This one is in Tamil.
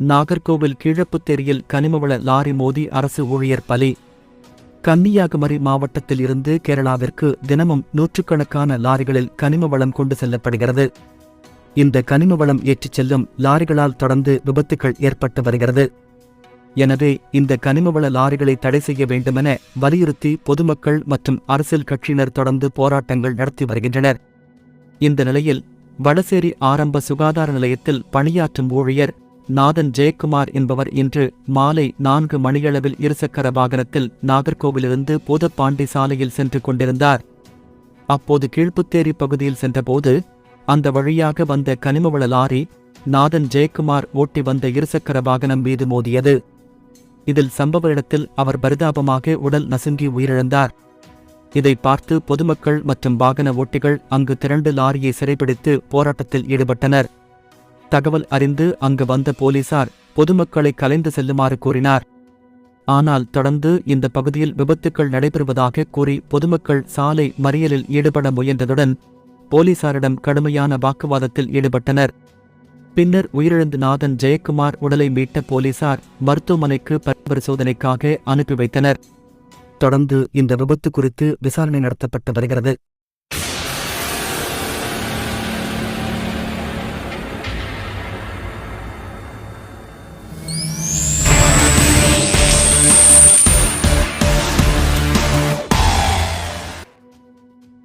நாகர்கோவில் கீழப்புத்தேரியில் கனிமவள லாரி மோதி அரசு ஊழியர் பலி. கன்னியாகுமரி மாவட்டத்தில் இருந்து கேரளாவிற்கு தினமும் நூற்றுக்கணக்கான லாரிகளில் கனிம வளம் கொண்டு செல்லப்படுகிறது. இந்த கனிம வளம் ஏற்றிச் செல்லும் லாரிகளால் தொடர்ந்து விபத்துகள் ஏற்பட்டு வருகிறது. எனவே இந்த கனிமவள லாரிகளை தடை செய்ய வேண்டுமென வலியுறுத்தி பொதுமக்கள் மற்றும் அரசியல் கட்சியினர் தொடர்ந்து போராட்டங்கள் நடத்தி வருகின்றனர். இந்த நிலையில் வடசேரி ஆரம்ப சுகாதார நிலையத்தில் பணியாற்றும் ஊழியர் நாதன் ஜெயக்குமார் என்பவர் இன்று மாலை நான்கு மணியளவில் இருசக்கர வாகனத்தில் நாகர்கோவிலிருந்து போதப்பாண்டி சாலையில் சென்று கொண்டிருந்தார். அப்போது கீழ்ப்புத்தேரி பகுதியில் சென்றபோது அந்த வழியாக வந்த கனிமவள லாரி நாதன் ஜெயக்குமார் ஓட்டி வந்த இருசக்கர வாகனம் மீது மோதியது. இதில் சம்பவ இடத்தில் அவர் பரிதாபமாக உடல் நசுங்கி உயிரிழந்தார். இதை பார்த்து பொதுமக்கள் மற்றும் வாகன ஓட்டிகள் அங்கு திரண்டு லாரியை சிறைபிடித்து போராட்டத்தில் ஈடுபட்டனர். தகவல் அறிந்து அங்கு வந்த போலீசார் பொதுமக்களை கலைந்து செல்லுமாறு கூறினார். ஆனால் தொடர்ந்து இந்த பகுதியில் விபத்துக்கள் நடைபெறுவதாக கூறி பொதுமக்கள் சாலை மறியலில் ஈடுபட முயன்றதுடன் போலீசாரிடம் கடுமையான வாக்குவாதத்தில் ஈடுபட்டனர். பின்னர் உயிரிழந்த நாதன் ஜெயக்குமார் உடலை மீட்ட போலீசார் மருத்துவமனைக்கு பரிசோதனைக்காக அனுப்பி வைத்தனர். தொடர்ந்து இந்த விபத்து குறித்து விசாரணை நடத்தப்பட்டு வருகிறது.